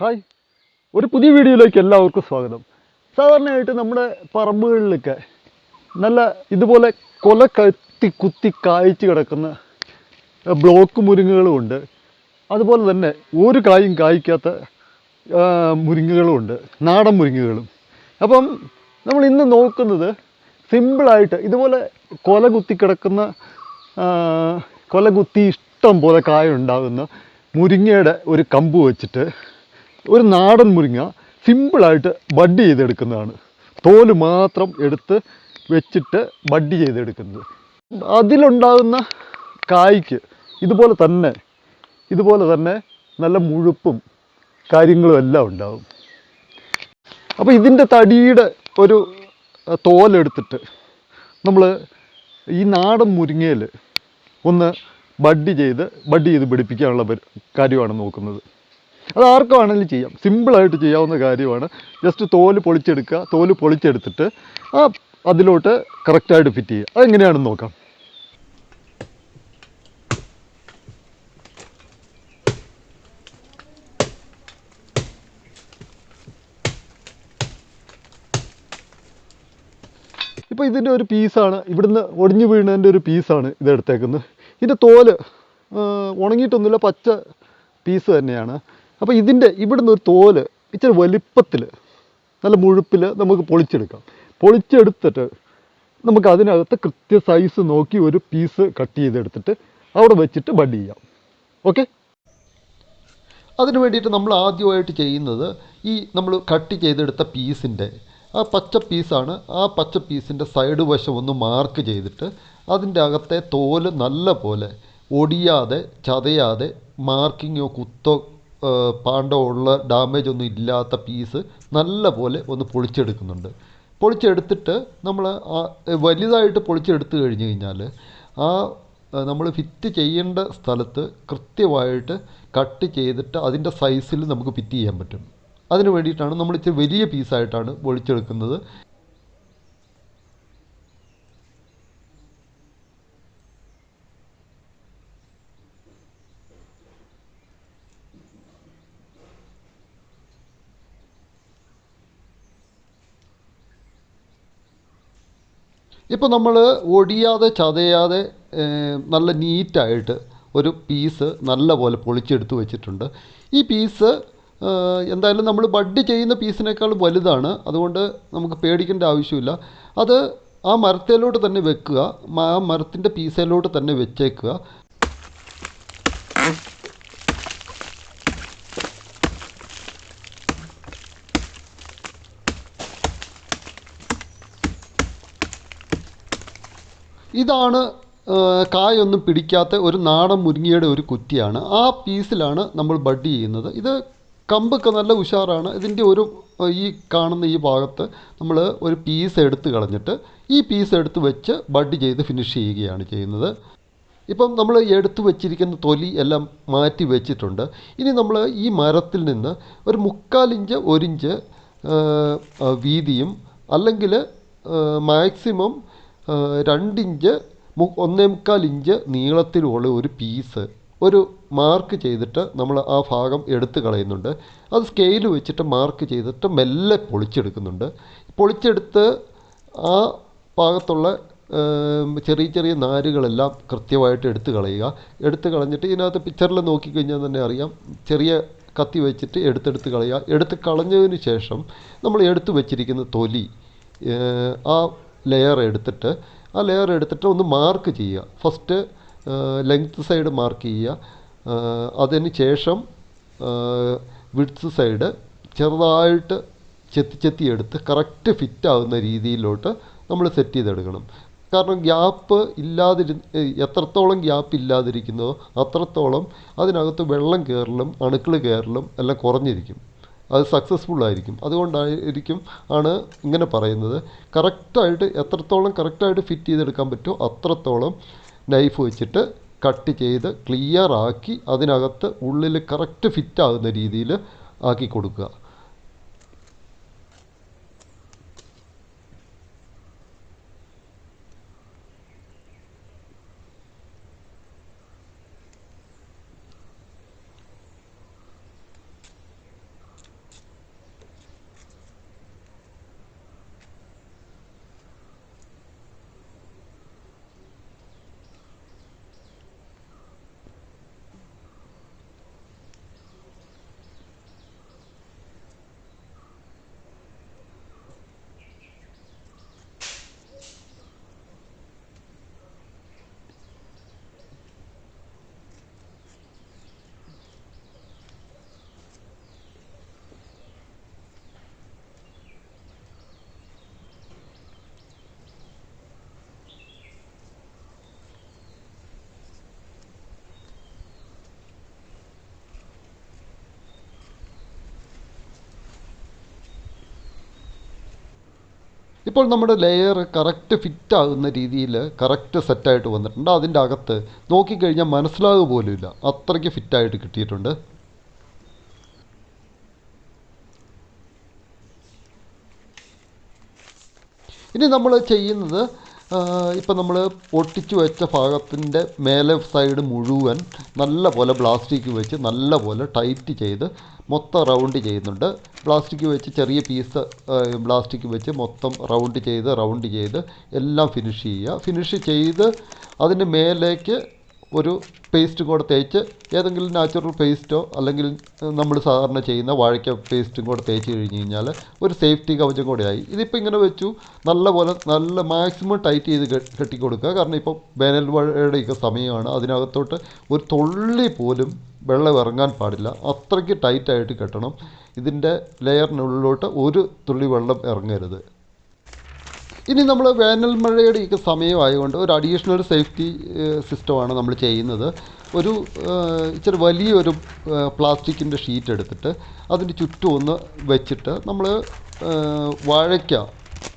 Hi. ഒരു പുതിയ വീഡിയോയിലേക്ക് എല്ലാവർക്കും സ്വാഗതം. സാധാരണയായിട്ട് നമ്മുടെ പറമ്പുകളിലൊക്കെ നല്ല ഇതുപോലെ കൊല കത്തി കുത്തി കായ്ച്ച് കിടക്കുന്ന ബ്ലോക്ക് മുരിങ്ങകളുമുണ്ട് അതുപോലെ തന്നെ ഒരു കായും കായ്ക്കാത്ത മുരിങ്ങകളുമുണ്ട് നാടൻ മുരിങ്ങകളും. അപ്പം നമ്മൾ ഇന്ന് നോക്കുന്നത് സിമ്പിളായിട്ട് ഇതുപോലെ കൊല കുത്തി കിടക്കുന്ന കൊല കുത്തി ഇഷ്ടം പോലെ കായ ഉണ്ടാകുന്ന മുരിങ്ങയുടെ ഒരു കമ്പ് വെച്ചിട്ട് ഒരു നാടൻ മുരിങ്ങ സിമ്പിളായിട്ട് ബഡ് ചെയ്തെടുക്കുന്നതാണ്. തോൽ മാത്രം എടുത്ത് വെച്ചിട്ട് ബഡ് ചെയ്തെടുക്കുന്നത്. അതിലുണ്ടാകുന്ന കായ്ക്ക് ഇതുപോലെ തന്നെ ഇതുപോലെ തന്നെ നല്ല മുഴുപ്പും കാര്യങ്ങളും എല്ലാം ഉണ്ടാകും അപ്പോൾ ഇതിന്റെ തടിയുടെ ഒരു തോലെടുത്തിട്ട് നമ്മൾ ഈ നാടൻ മുരിങ്ങയിൽ ഒന്ന് ബഡ് ചെയ്ത് ബഡ് ചെയ്ത് പിടിപ്പിക്കാനുള്ള കാര്യമാണ് നോക്കുന്നത്. അത് ആർക്ക് വേണമെങ്കിലും ചെയ്യാം. സിമ്പിളായിട്ട് ചെയ്യാവുന്ന കാര്യമാണ്. ജസ്റ്റ് തോൽ പൊളിച്ചെടുക്കുക. തോൽ പൊളിച്ചെടുത്തിട്ട് ആ അതിലോട്ട് കറക്റ്റായിട്ട് ഫിറ്റ് ചെയ്യുക. അതെങ്ങനെയാണെന്ന് നോക്കാം. ഇപ്പോൾ ഇതിന്റെ ഒരു പീസാണ്. ഇവിടുന്ന് ഒടിഞ്ഞു വീണതിന്റെ ഒരു പീസാണ് ഇതെടുത്തേക്കുന്നത്. ഇതിന്റെ തോൽ ഉണങ്ങിയിട്ടൊന്നുമില്ല. പച്ച പീസ് തന്നെയാണ്. അപ്പോൾ ഇതിന്റെ ഇവിടുന്ന് ഒരു തോൽ ഇച്ചിരി വലിപ്പത്തിൽ നല്ല മുഴുപ്പിൽ നമുക്ക് പൊളിച്ചെടുക്കാം. പൊളിച്ചെടുത്തിട്ട് നമുക്ക് അതിനകത്ത് കൃത്യ സൈസ് നോക്കി ഒരു പീസ് കട്ട് ചെയ്തെടുത്തിട്ട് അവിടെ വെച്ചിട്ട് ബഡ് ചെയ്യാം. ഓക്കെ അതിന് വേണ്ടിയിട്ട് നമ്മൾ ആദ്യമായിട്ട് ചെയ്യുന്നത് ഈ നമ്മൾ കട്ട് ചെയ്തെടുത്ത പീസിന്റെ ആ പച്ച പീസാണ് ആ പച്ച പീസിന്റെ സൈഡ് വശം ഒന്ന് മാർക്ക് ചെയ്തിട്ട് അതിന്റെ അകത്തെ തോൽ നല്ല പോലെ ഒടിയാതെ ചതയാതെ മാർക്കിങ്ങോ കുത്തോ ആ, ഉള്ള ഡാമേജ് ഒന്നും ഇല്ലാത്ത പീസ് നല്ല പോലെ ഒന്ന് പൊളിച്ചെടുക്കുന്നുണ്ട്. പൊളിച്ചെടുത്തിട്ട് നമ്മൾ വലുതായിട്ട് പൊളിച്ചെടുത്ത് കഴിഞ്ഞു കഴിഞ്ഞാൽ ആ നമ്മൾ ഫിറ്റ് ചെയ്യേണ്ട സ്ഥലത്ത് കൃത്യമായിട്ട് കട്ട് ചെയ്തിട്ട് അതിന്റെ സൈസിൽ നമുക്ക് ഫിറ്റ് ചെയ്യാൻ പറ്റും. അതിന് വേണ്ടിയിട്ടാണ് നമ്മൾ ഇച്ചിരി വലിയ പീസായിട്ടാണ് പൊളിച്ചെടുക്കുന്നത്. ഇപ്പോൾ നമ്മൾ ഒടിയാതെ ചതയാതെ നല്ല നീറ്റായിട്ട് ഒരു പീസ് നല്ല പോലെ പൊളിച്ചെടുത്ത് വെച്ചിട്ടുണ്ട്. ഈ പീസ് എന്തായാലും നമ്മൾ ബഡ് ചെയ്യുന്ന പീസിനേക്കാൾ വലുതാണ്. അതുകൊണ്ട് നമുക്ക് പേടിക്കേണ്ട ആവശ്യമില്ല. അത് ആ മരത്തിലോട്ട് തന്നെ വെക്കുക. ആ മരത്തിന്റെ പീസയിലോട്ട് തന്നെ വെച്ചേക്കുക. ഇതാണ് കായൊന്നും പിടിക്കാത്ത ഒരു നാടൻ മുരിങ്ങയുടെ ഒരു കുറ്റിയാണ്. ആ പീസിലാണ് നമ്മൾ ബഡ് ചെയ്യുന്നത്. ഇത് കമ്പൊക്കെ നല്ല ഉഷാറാണ്. ഇതിന്റെ ഒരു ഈ കാണുന്ന ഈ ഭാഗത്ത് നമ്മൾ ഒരു പീസ് എടുത്ത് കളഞ്ഞിട്ട് ഈ പീസ് എടുത്ത് വെച്ച് ബഡ് ചെയ്ത് ഫിനിഷ് ചെയ്യുകയാണ് ചെയ്യുന്നത്. ഇപ്പം നമ്മൾ എടുത്തു വെച്ചിരിക്കുന്ന തൊലി എല്ലാം മാറ്റി വെച്ചിട്ടുണ്ട്. ഇനി നമ്മൾ ഈ മരത്തിൽ നിന്ന് ഒരു മുക്കാലിഞ്ച് ഒരിഞ്ച് വീതിയും അല്ലെങ്കിൽ മാക്സിമം രണ്ടിഞ്ച് മു ഒന്നേ മുക്കാൽ ഇഞ്ച് നീളത്തിലുള്ള ഒരു പീസ് ഒരു മാർക്ക് ചെയ്തിട്ട് നമ്മൾ ആ ഭാഗം എടുത്ത് കളയുന്നുണ്ട്. അത് സ്കെയിൽ വെച്ചിട്ട് മാർക്ക് ചെയ്തിട്ട് മെല്ലെ പൊളിച്ചെടുക്കുന്നുണ്ട്. പൊളിച്ചെടുത്ത് ആ ഭാഗത്തുള്ള ചെറിയ ചെറിയ നാരുകളെല്ലാം കൃത്യമായിട്ട് എടുത്തു കളയുക. എടുത്തു കളഞ്ഞിട്ട് ഇതിനകത്ത് പിക്ചറിൽ നോക്കിക്കഴിഞ്ഞാൽ തന്നെ അറിയാം. ചെറിയ കത്തി വെച്ചിട്ട് എടുത്തെടുത്ത് കളയുക. എടുത്ത് കളഞ്ഞതിന് ശേഷം നമ്മൾ എടുത്തു വെച്ചിരിക്കുന്ന തൊലി ആ ലെയർ എടുത്തിട്ട് ആ ലെയർ എടുത്തിട്ട് ഒന്ന് മാർക്ക് ചെയ്യുക. ഫസ്റ്റ് ലെങ്ത്ത് സൈഡ് മാർക്ക് ചെയ്യുക. അതിന് ശേഷം വിഡ്സ് സൈഡ് ചെറുതായിട്ട് ചെത്തി ചെത്തി എടുത്ത് കറക്റ്റ് ഫിറ്റ് ആവുന്ന രീതിയിലോട്ട് നമ്മൾ സെറ്റ് ചെയ്തെടുക്കണം. കാരണം ഗ്യാപ്പ് ഇല്ലാതിരി എത്രത്തോളം ഗ്യാപ്പ് ഇല്ലാതിരിക്കുന്നോ അത്രത്തോളം അതിനകത്ത് വെള്ളം കയറലും അണുക്കൾ കയറലും എല്ലാം കുറഞ്ഞിരിക്കും. അത് സക്സസ്ഫുൾ ആയിരിക്കും. അതുകൊണ്ടായിരിക്കും ആണ് ഇങ്ങനെ പറയുന്നത്. കറക്റ്റായിട്ട് എത്രത്തോളം കറക്റ്റായിട്ട് ഫിറ്റ് ചെയ്തെടുക്കാൻ പറ്റുമോ അത്രത്തോളം നൈഫ് വെച്ചിട്ട് കട്ട് ചെയ്ത് ക്ലിയർ ആക്കി അതിനകത്ത് ഉള്ളിൽ കറക്റ്റ് ഫിറ്റാകുന്ന രീതിയിൽ ആക്കി കൊടുക്കുക. ഇപ്പോൾ നമ്മുടെ ലെയർ കറക്റ്റ് ഫിറ്റ് ആകുന്ന രീതിയിൽ കറക്റ്റ് സെറ്റായിട്ട് വന്നിട്ടുണ്ട്. അതിന്റെ അകത്ത് നോക്കിക്കഴിഞ്ഞാൽ മനസ്സിലാകുക പോലുമില്ല. അത്രയ്ക്ക് ഫിറ്റായിട്ട് കിട്ടിയിട്ടുണ്ട്. ഇനി നമ്മൾ ചെയ്യുന്നത് ഇപ്പം നമ്മൾ ഒട്ടിച്ച് വെച്ച ഭാഗത്തിന്റെ മേലെ സൈഡ് മുഴുവൻ നല്ല പോലെ പ്ലാസ്റ്റിക് വെച്ച് നല്ല പോലെ ടൈറ്റ് ചെയ്ത് മൊത്തം റൗണ്ട് ചെയ്യുന്നുണ്ട്. പ്ലാസ്റ്റിക് വെച്ച് ചെറിയ പീസ് പ്ലാസ്റ്റിക് വെച്ച് മൊത്തം റൗണ്ട് ചെയ്ത് റൗണ്ട് ചെയ്ത് എല്ലാം ഫിനിഷ് ചെയ്യുക. ഫിനിഷ് ചെയ്ത് അതിന് മേലേക്ക് ഒരു പേസ്റ്റ് കൂടെ തേച്ച് ഏതെങ്കിലും നാച്ചുറൽ പേസ്റ്റോ അല്ലെങ്കിൽ നമ്മൾ സാധാരണ ചെയ്യുന്ന വാഴയ്ക്ക പേസ്റ്റും കൂടെ തേച്ച് കഴിഞ്ഞ് കഴിഞ്ഞാൽ ഒരു സേഫ്റ്റി കവചം കൂടെയായി ഇതിപ്പോൾ ഇങ്ങനെ വെച്ചു നല്ല പോലെ നല്ല മാക്സിമം ടൈറ്റ് ചെയ്ത് കെട്ടി കൊടുക്കുക കാരണം ഇപ്പോൾ വേനൽ മഴയുടെയൊക്കെ സമയമാണ്. അതിനകത്തോട്ട് ഒരു തുള്ളി പോലും വെള്ളം ഇറങ്ങാൻ പാടില്ല. അത്രയ്ക്ക് ടൈറ്റായിട്ട് കെട്ടണം. ഇതിന്റെ ലെയറിനുള്ളിലോട്ട് ഒരു തുള്ളി വെള്ളം ഇറങ്ങരുത്. ഇനി നമ്മൾ വേനൽ മഴയുടെ ഒക്കെ സമയമായതുകൊണ്ട് ഒരു അഡീഷണൽ സേഫ്റ്റി സിസ്റ്റമാണ് നമ്മൾ ചെയ്യുന്നത്. ഒരു ഇച്ചിരി വലിയൊരു പ്ലാസ്റ്റിക്കിന്റെ ഷീറ്റ് എടുത്തിട്ട് അതിന് ചുറ്റും ഒന്ന് വെച്ചിട്ട് നമ്മൾ വാഴയ്ക്ക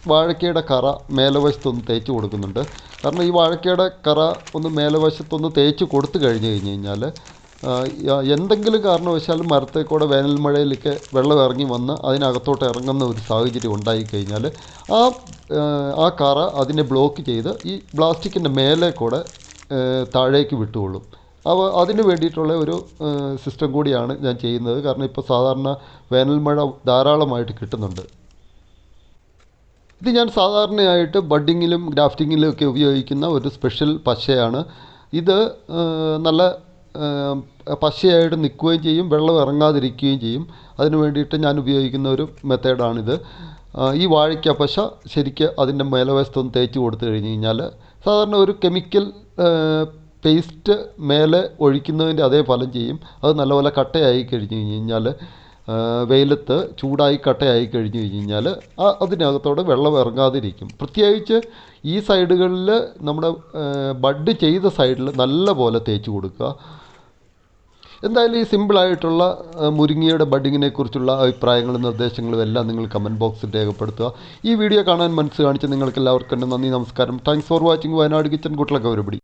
വാഴയ്ക്കയുടെ കറ മേലവശത്തൊന്ന് തേച്ച് കൊടുക്കുന്നുണ്ട്. കാരണം ഈ വാഴയ്ക്കയുടെ കറ ഒന്ന് മേലവശത്തൊന്ന് തേച്ച് കൊടുത്തു കഴിഞ്ഞ് കഴിഞ്ഞ് കഴിഞ്ഞാൽ എന്തെങ്കിലും കാരണവശാൽ കൂടെ വേനൽ മഴയിലൊക്കെ വെള്ളം ഇറങ്ങി വന്ന് അതിനകത്തോട്ട് ഇറങ്ങുന്ന ഒരു സാഹചര്യം ഉണ്ടായിക്കഴിഞ്ഞാൽ ആ ആ, കറ അതിനെ ബ്ലോക്ക് ചെയ്ത് ഈ പ്ലാസ്റ്റിക്കിന്റെ മേലെ കൂടെ താഴേക്ക് വിട്ടുകൊള്ളും. അവ അതിന് വേണ്ടിയിട്ടുള്ള ഒരു സിസ്റ്റം കൂടിയാണ് ഞാൻ ചെയ്യുന്നത്. കാരണം ഇപ്പോൾ സാധാരണ വേനൽ മഴ ധാരാളമായിട്ട് കിട്ടുന്നുണ്ട്. ഇത് ഞാൻ സാധാരണയായിട്ട് ബഡ്ഡിങ്ങിലും ഗ്രാഫ്റ്റിങ്ങിലും ഒക്കെ ഉപയോഗിക്കുന്ന ഒരു സ്പെഷ്യൽ പശയാണ്. ഇത് നല്ല പശയായിട്ട് നിൽക്കുകയും ചെയ്യും വെള്ളം ഇറങ്ങാതിരിക്കുകയും ചെയ്യും. അതിന് വേണ്ടിയിട്ട് ഞാൻ ഉപയോഗിക്കുന്ന ഒരു മെത്തേഡാണിത്. ഈ വാഴയ്ക്ക പശ ശരിക്ക് അതിന്റെ മേലവശത്തൊന്ന് തേച്ച് കൊടുത്തു കഴിഞ്ഞ് കഴിഞ്ഞാൽ സാധാരണ ഒരു കെമിക്കൽ പേസ്റ്റ് മേലെ ഒഴിക്കുന്നതിന്റെ അതേ ഫലം ചെയ്യും. അത് നല്ലപോലെ കട്ടയായി കഴിഞ്ഞ് കഴിഞ്ഞ് കഴിഞ്ഞാൽ വെയിലത്ത് ചൂടായി കട്ടയായി കഴിഞ്ഞു കഴിഞ്ഞാൽ ആ അതിനകത്തോടെ വെള്ളം ഇറങ്ങാതിരിക്കും. പ്രത്യേകിച്ച് ഈ സൈഡുകളിൽ നമ്മുടെ ബഡ് ചെയ്ത സൈഡിൽ നല്ല പോലെ തേച്ച് കൊടുക്കുക. എന്തായാലും ഈ സിമ്പിളായിട്ടുള്ള മുരിങ്ങയുടെ ബഡിങ്ങിനെ കുറിച്ചുള്ള അഭിപ്രായങ്ങളും നിർദ്ദേശങ്ങളും എല്ലാം നിങ്ങൾ കമന്റ് ബോക്സിൽ രേഖപ്പെടുത്തുക. ഈ വീഡിയോ കാണാൻ മനസ്സ് കാണിച്ച നിങ്ങൾക്ക് എല്ലാവർക്കും നന്ദി നമസ്കാരം. Thanks for watching Wayanad kitchen കുട്ടിലൊക്കെ ഒരുപടി.